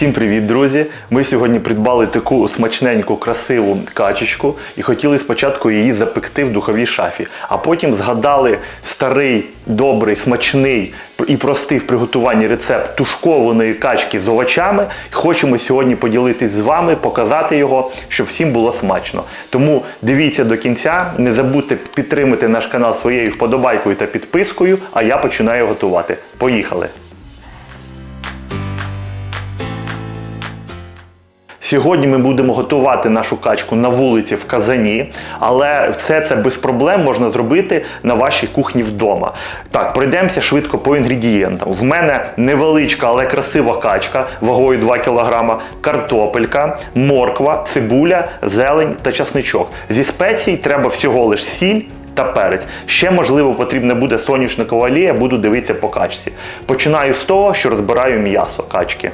Всім привіт, друзі! Ми сьогодні придбали таку смачненьку, красиву качечку і хотіли спочатку її запекти в духовій шафі, а потім згадали старий, добрий, смачний і простий в приготуванні рецепт тушкованої качки з овочами. Хочемо сьогодні поділитись з вами, показати його, щоб всім було смачно. Тому дивіться до кінця, не забудьте підтримати наш канал своєю вподобайкою та підпискою, а я починаю готувати. Поїхали! Сьогодні ми будемо готувати нашу качку на вулиці в казані, але все це без проблем можна зробити на вашій кухні вдома. Так, пройдемося швидко по інгредієнтам. В мене невеличка, але красива качка вагою 2 кг, картопелька, морква, цибуля, зелень та часничок. Зі спецій треба всього лиш сіль. Та перець. Ще, можливо, потрібна буде соняшникова олія, буду дивитися по качці. Починаю з того, що розбираю м'ясо качки.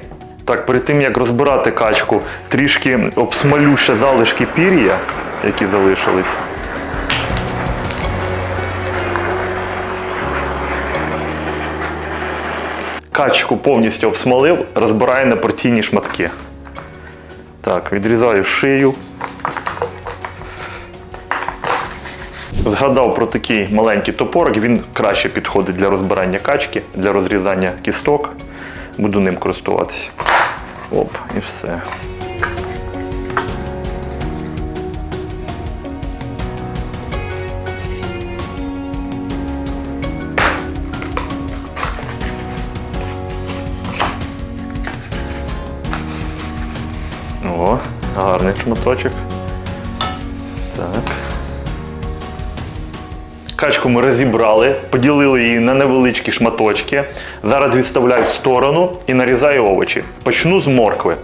Так, перед тим як розбирати качку, трішки обсмалю ще залишки пір'я, які залишились. Качку повністю обсмалив, розбираю на порційні шматки. Так, відрізаю шию. Згадав про такий маленький топорик, він краще підходить для розбирання качки, для розрізання кісток. Буду ним користуватися. Оп, і все. О, гарний шматочок. Так. Качку ми розібрали, поділили її на невеличкі шматочки. Зараз відставляю в сторону і нарізаю овочі. Почну з моркви.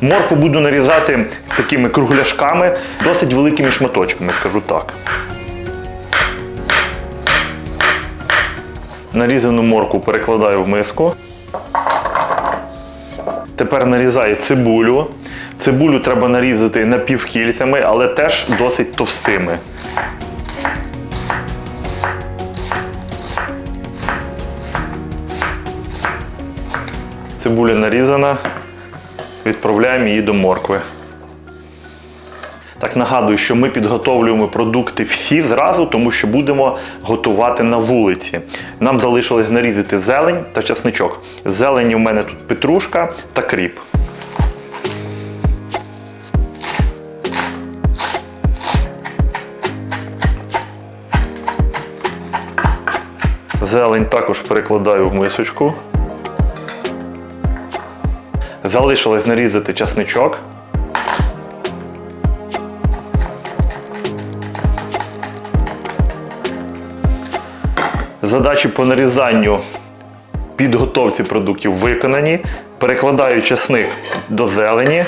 Моркву буду нарізати такими кругляшками, досить великими шматочками, скажу так. Нарізану моркву перекладаю в миску. Тепер нарізаю цибулю. Цибулю треба нарізати напівкільцями, але теж досить товстими. Цибуля нарізана, відправляємо її до моркви. Так нагадую, що ми підготовлюємо продукти всі зразу, тому що будемо готувати на вулиці. Нам залишилось нарізати зелень та часничок. З Зелені у мене тут петрушка та кріп. Зелень також перекладаю в мисочку. Залишилось нарізати часничок. Задачі по нарізанню підготовці продуктів виконані. Перекладаю часник до зелені.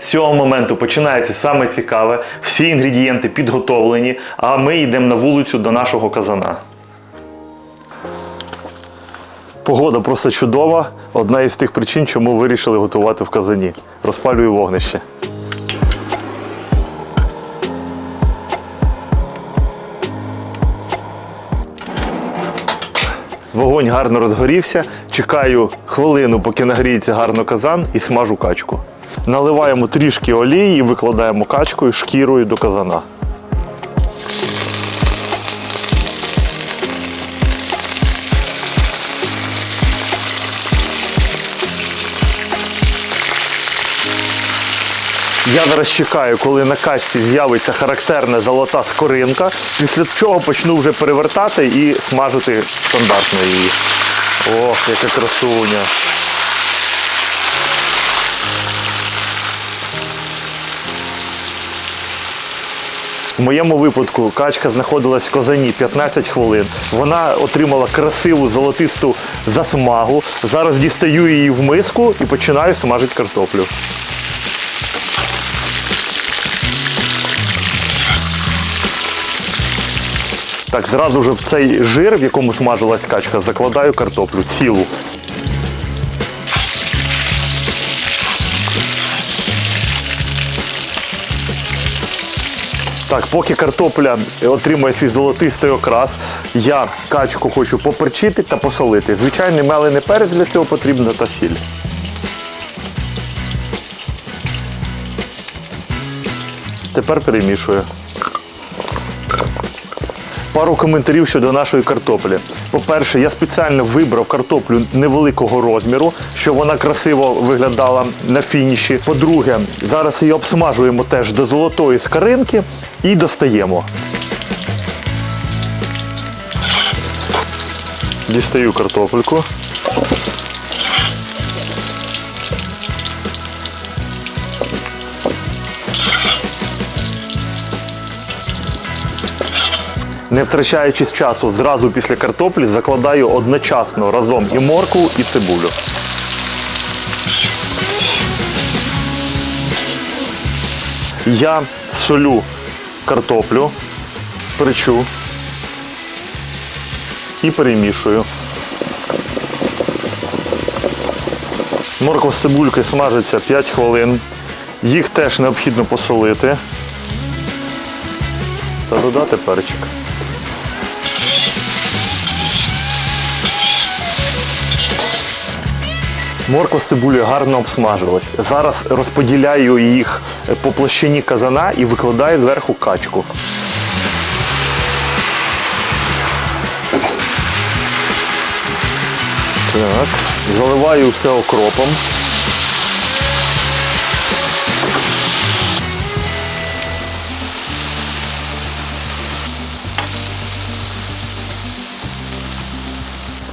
З цього моменту починається саме цікаве. Всі інгредієнти підготовлені, а ми йдемо на вулицю до нашого казана. Погода просто чудова. Одна із тих причин, чому вирішили готувати в казані. Розпалюю вогнище. Вогонь гарно розгорівся. Чекаю хвилину, поки нагріється гарно казан і смажу качку. Наливаємо трішки олії і викладаємо качкою шкірою до казана. Я зараз чекаю, коли на качці з'явиться характерна золота скоринка, після чого почну вже перевертати і смажити стандартно її. Ох, яка красуня. В моєму випадку качка знаходилась в козані 15 хвилин. Вона отримала красиву золотисту засмагу. Зараз дістаю її в миску і починаю смажити картоплю. Так, зразу вже в цей жир, в якому смажилась качка, закладаю картоплю цілу. Так, поки картопля отримує свій золотистий окрас, я качку хочу поперчити та посолити. Звичайний мелений перець для цього потрібно та сіль. Тепер перемішую. Пару коментарів щодо нашої картоплі. По-перше, я спеціально вибрав картоплю невеликого розміру, щоб вона красиво виглядала на фініші. По-друге, зараз її обсмажуємо теж до золотої скаринки і достаємо. Дістаю картопельку. Не втрачаючись часу, зразу після картоплі закладаю одночасно разом і моркву, і цибулю. Я солю картоплю, перчу і перемішую. Морква з цибулькою смажиться 5 хвилин. Їх теж необхідно посолити та додати перчик. Морква з цибулею гарно обсмажилась. Зараз розподіляю їх по площині казана і викладаю зверху качку. Так, заливаю все окропом.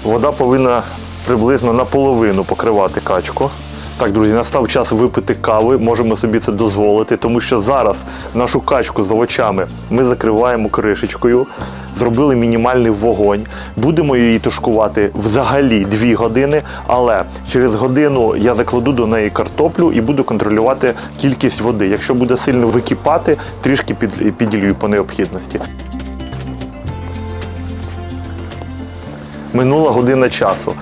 Вода повинна приблизно наполовину покривати качку. Так, друзі, настав час випити кави. Можемо собі це дозволити, тому що зараз нашу качку з овочами ми закриваємо кришечкою, зробили мінімальний вогонь. Будемо її тушкувати взагалі 2 години, але через годину я закладу до неї картоплю і буду контролювати кількість води. Якщо буде сильно википати, трішки під, піділюю по необхідності. Минула година часу.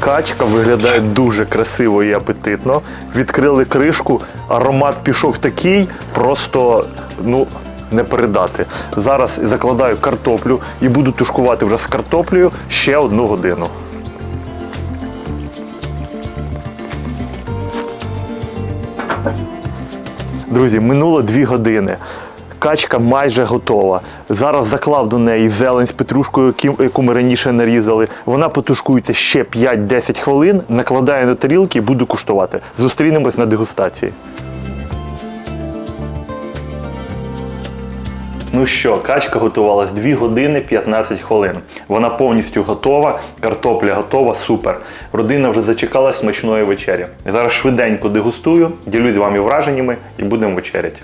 Качка виглядає дуже красиво і апетитно. Відкрили кришку, аромат пішов такий, просто ну, не передати. Зараз закладаю картоплю і буду тушкувати вже з картоплею ще одну годину. Друзі, минуло дві години. Качка майже готова. Зараз заклав до неї зелень з петрушкою, яку ми раніше нарізали. Вона потушкується ще 5-10 хвилин, накладаю на тарілки і буду куштувати. Зустрінемось на дегустації. Ну що, качка готувалась 2 години 15 хвилин. Вона повністю готова, картопля готова, супер. Родина вже зачекала смачної вечері. Зараз швиденько дегустую, ділюсь з вами враженнями і будемо вечеряти.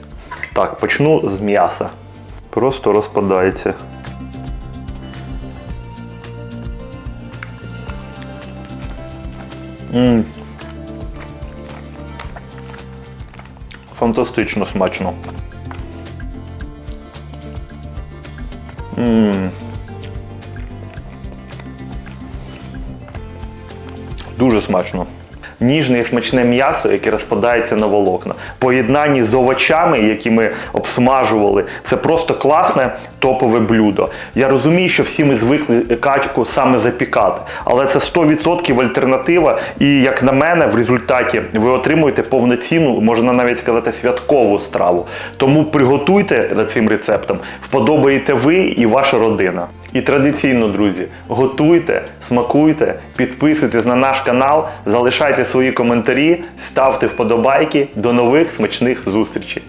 Так, почну з м'яса. Просто розпадається. М. Фантастично смачно. Дуже смачно. Ніжне і смачне м'ясо, яке розпадається на волокна. Поєднанні з овочами, які ми обсмажували, це просто класне топове блюдо. Я розумію, що всі ми звикли качку саме запікати, але це 100% альтернатива. І як на мене, в результаті ви отримуєте повноцінну, можна навіть сказати, святкову страву. Тому приготуйте за цим рецептом, вподобаєте ви і ваша родина. І традиційно, друзі, готуйте, смакуйте, підписуйтесь на наш канал, залишайте свої коментарі, ставте вподобайки. До нових смачних зустрічей!